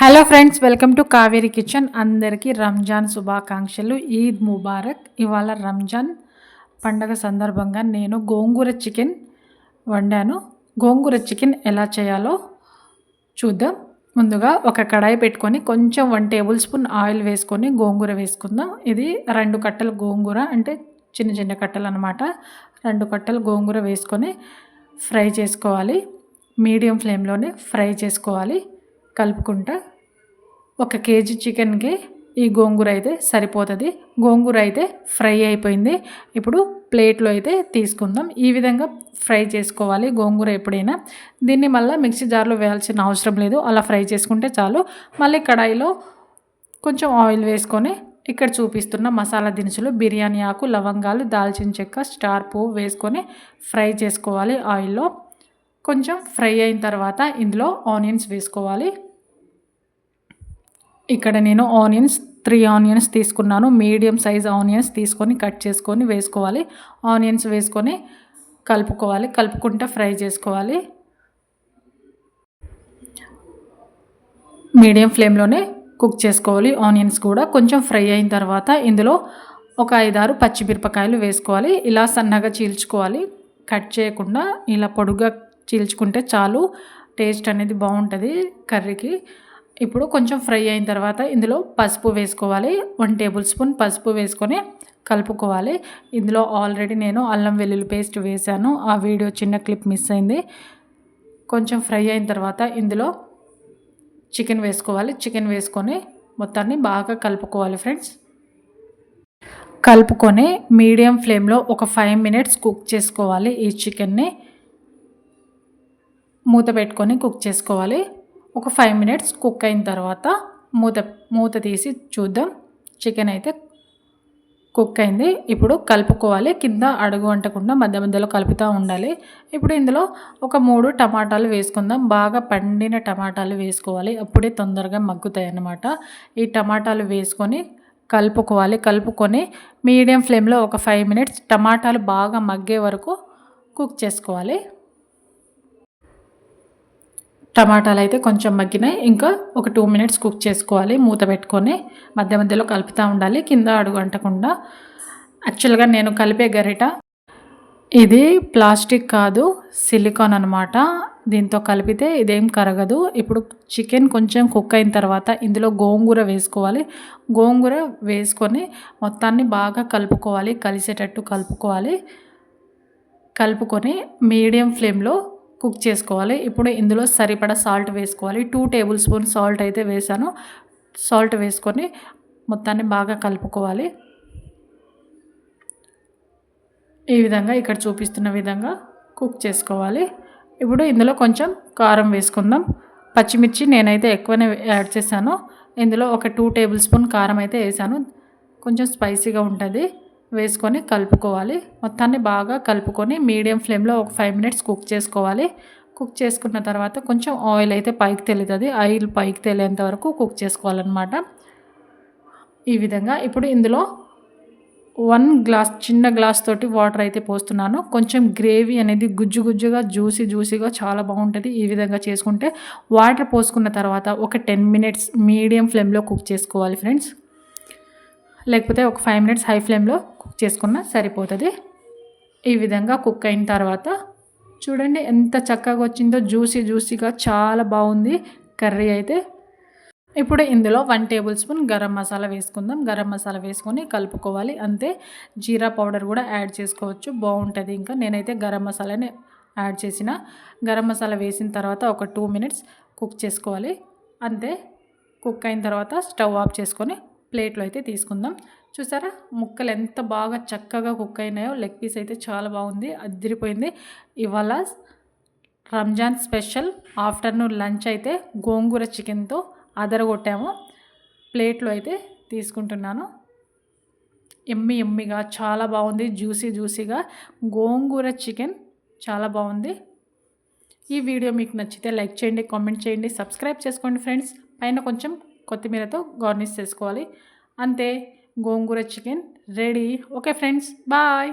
Hello friends welcome to Kaveri kitchen అందరికీ రంజాన్ శుభాకాంక్షలు ఈద్ ముబారక్. ఇవాళ రంజాన్ పండగ సందర్భంగా నేను గోంగూర చికెన్ వండాను. గోంగూర చికెన్ ఎలా చేయాలో చూద్దాం. ముందుగా ఒక కడాయి పెట్టుకొని కొంచెం వన్ టేబుల్ స్పూన్ ఆయిల్ వేసుకొని గోంగూర వేసుకుందాం. ఇది రెండు కట్టలు గోంగూర అంటే చిన్న చిన్న కట్టలు అనమాట రెండు కట్టలు గోంగూర వేసుకొని ఫ్రై చేసుకోవాలి. మీడియం ఫ్లేమ్లోనే ఫ్రై చేసుకోవాలి. కలుపుకుంటా ఒక కేజీ చికెన్కి ఈ గోంగూర అయితే సరిపోతుంది. గోంగూర అయితే ఫ్రై అయిపోయింది. ఇప్పుడు ప్లేట్లో అయితే తీసుకుందాం. ఈ విధంగా ఫ్రై చేసుకోవాలి గోంగూర ఎప్పుడైనా. దీన్ని మళ్ళీ మిక్సీ జార్లో వేయాల్సిన అవసరం లేదు. అలా ఫ్రై చేసుకుంటే చాలు. మళ్ళీ కడాయిలో కొంచెం ఆయిల్ వేసుకొని ఇక్కడ చూపిస్తున్న మసాలా దినుసులు బిర్యానీ ఆకు లవంగాలు దాల్చిన చెక్క స్టార్ పువ్వు వేసుకొని ఫ్రై చేసుకోవాలి ఆయిల్లో. కొంచెం ఫ్రై అయిన తర్వాత ఇందులో ఆనియన్స్ వేసుకోవాలి. ఇక్కడ నేను ఆనియన్స్ త్రీ ఆనియన్స్ తీసుకున్నాను. మీడియం సైజ్ ఆనియన్స్ తీసుకొని కట్ చేసుకొని వేసుకోవాలి. ఆనియన్స్ వేసుకొని కలుపుకోవాలి. కలుపుకుంటే ఫ్రై చేసుకోవాలి. మీడియం ఫ్లేమ్లోనే కుక్ చేసుకోవాలి. ఆనియన్స్ కూడా కొంచెం ఫ్రై అయిన తర్వాత ఇందులో ఒక ఐదారు పచ్చిమిరపకాయలు వేసుకోవాలి. ఇలా సన్నగా చీల్చుకోవాలి. కట్ చేయకుండా ఇలా పొడుగ్గా చీల్చుకుంటే చాలు టేస్ట్ అనేది బాగుంటుంది కర్రీకి. ఇప్పుడు కొంచెం ఫ్రై అయిన తర్వాత ఇందులో పసుపు వేసుకోవాలి. వన్ టేబుల్ స్పూన్ పసుపు వేసుకొని కలుపుకోవాలి. ఇందులో ఆల్రెడీ నేను అల్లం వెల్లుల్లి పేస్ట్ వేశాను. ఆ వీడియో చిన్న క్లిప్ మిస్ అయింది. కొంచెం ఫ్రై అయిన తర్వాత ఇందులో చికెన్ వేసుకోవాలి. చికెన్ వేసుకొని మొత్తాన్ని బాగా కలుపుకోవాలి ఫ్రెండ్స్. కలుపుకొని మీడియం ఫ్లేమ్లో ఒక ఫైవ్ మినిట్స్ కుక్ చేసుకోవాలి ఈ చికెన్ని. మూత పెట్టుకొని కుక్ చేసుకోవాలి. ఒక ఫైవ్ మినిట్స్ కుక్ అయిన తర్వాత మూత మూత తీసి చూద్దాం. చికెన్ అయితే కుక్ అయింది. ఇప్పుడు కలుపుకోవాలి. కింద అడుగు అంటకుండా మధ్య మధ్యలో కలుపుతూ ఉండాలి. ఇప్పుడు ఇందులో ఒక మూడు టమాటాలు వేసుకుందాం. బాగా పండిన టమాటాలు వేసుకోవాలి. అప్పుడే తొందరగా మగ్గుతాయి అన్నమాట. ఈ టమాటాలు వేసుకొని కలుపుకోవాలి. కలుపుకొని మీడియం ఫ్లేమ్లో ఒక ఫైవ్ మినిట్స్ టమాటాలు బాగా మగ్గే వరకు కుక్ చేసుకోవాలి. టమాటాలు అయితే కొంచెం మగ్గినాయి. ఇంకా ఒక టూ మినిట్స్ కుక్ చేసుకోవాలి. మూత పెట్టుకొని మధ్య మధ్యలో కలుపుతూ ఉండాలి. కింద అడుగు అంటకుండా. యాక్చువల్గా నేను కలిపే గరిట ఇది ప్లాస్టిక్ కాదు సిలికాన్ అనమాట దీంతో కలిపితే ఇదేం కరగదు. ఇప్పుడు చికెన్ కొంచెం కుక్ అయిన తర్వాత ఇందులో గోంగూర వేసుకోవాలి. గోంగూర వేసుకొని మొత్తాన్ని బాగా కలుపుకోవాలి. కలిసేటట్టు కలుపుకోవాలి. కలుపుకొని మీడియం ఫ్లేమ్లో కుక్ చేసుకోవాలి. ఇప్పుడు ఇందులో సరిపడా సాల్ట్ వేసుకోవాలి. టూ టేబుల్ స్పూన్ సాల్ట్ అయితే వేసాను. సాల్ట్ వేసుకొని మొత్తాన్ని బాగా కలుపుకోవాలి. ఈ విధంగా ఇక్కడ చూపిస్తున్న విధంగా కుక్ చేసుకోవాలి. ఇప్పుడు ఇందులో కొంచెం కారం వేసుకుందాం. పచ్చిమిర్చి నేనైతే ఎక్కువనే యాడ్ చేశాను. ఇందులో ఒక టూ టేబుల్ స్పూన్ కారం అయితే వేసాను. కొంచెం స్పైసీగా ఉంటుంది. వేసుకొని కలుపుకోవాలి. మొత్తాన్ని బాగా కలుపుకొని మీడియం ఫ్లేమ్లో ఒక ఫైవ్ మినిట్స్ కుక్ చేసుకోవాలి. కుక్ చేసుకున్న తర్వాత కొంచెం ఆయిల్ అయితే పైకి తెలుతుంది ఆయిల్ పైకి తెలియంత వరకు కుక్ చేసుకోవాలన్నమాట. ఈ విధంగా ఇప్పుడు ఇందులో వన్ గ్లాస్ చిన్న గ్లాస్ తోటి వాటర్ అయితే పోస్తున్నాను. కొంచెం గ్రేవీ అనేది గుజ్జు గుజ్జుగా జ్యూసీ జ్యూసీగా చాలా బాగుంటుంది ఈ విధంగా చేసుకుంటే. వాటర్ పోసుకున్న తర్వాత ఒక టెన్ మినిట్స్ మీడియం ఫ్లేమ్లో కుక్ చేసుకోవాలి ఫ్రెండ్స్. లేకపోతే ఒక ఫైవ్ మినిట్స్ హై ఫ్లేమ్లో కుక్ చేసుకున్న సరిపోతుంది. ఈ విధంగా కుక్ అయిన తర్వాత చూడండి ఎంత చక్కగా వచ్చిందో జ్యూసీ జ్యూసీగా చాలా బాగుంది కర్రీ అయితే. ఇప్పుడు ఇందులో one tablespoon garam masala వేసుకుందాం. గరం మసాలా వేసుకొని కలుపుకోవాలి. అంతే. జీరా పౌడర్ కూడా యాడ్ చేసుకోవచ్చు. బాగుంటుంది ఇంకా. నేనైతే గరం మసాలాని యాడ్ చేసిన. గరం మసాలా వేసిన తర్వాత ఒక టూ మినిట్స్ కుక్ చేసుకోవాలి. అంతే. కుక్ అయిన తర్వాత స్టవ్ ఆఫ్ చేసుకొని ప్లేట్లో అయితే తీసుకుందాం. చూసారా? ముక్కలు ఎంత బాగా చక్కగా కుక్ అయినాయో లెగ్ పీస్ అయితే చాలా బాగుంది అదిరిపోయింది. ఇవాళ రంజాన్ స్పెషల్ ఆఫ్టర్నూన్ లంచ్ అయితే గోంగూర చికెన్తో అదరగొట్టాము. ప్లేట్లో అయితే తీసుకుంటున్నాను. ఎమ్మి ఎమ్మిగా చాలా బాగుంది జ్యూసీ జ్యూసీగా. గోంగూర చికెన్ చాలా బాగుంది. ఈ వీడియో మీకు నచ్చితే లైక్ చేయండి కామెంట్ చేయండి సబ్స్క్రైబ్ చేసుకోండి ఫ్రెండ్స్. పైన కొంచెం కొత్తిమీరతో గార్నిష్ చేసుకోవాలి. అంతే gongura chicken ready. Okay friends bye!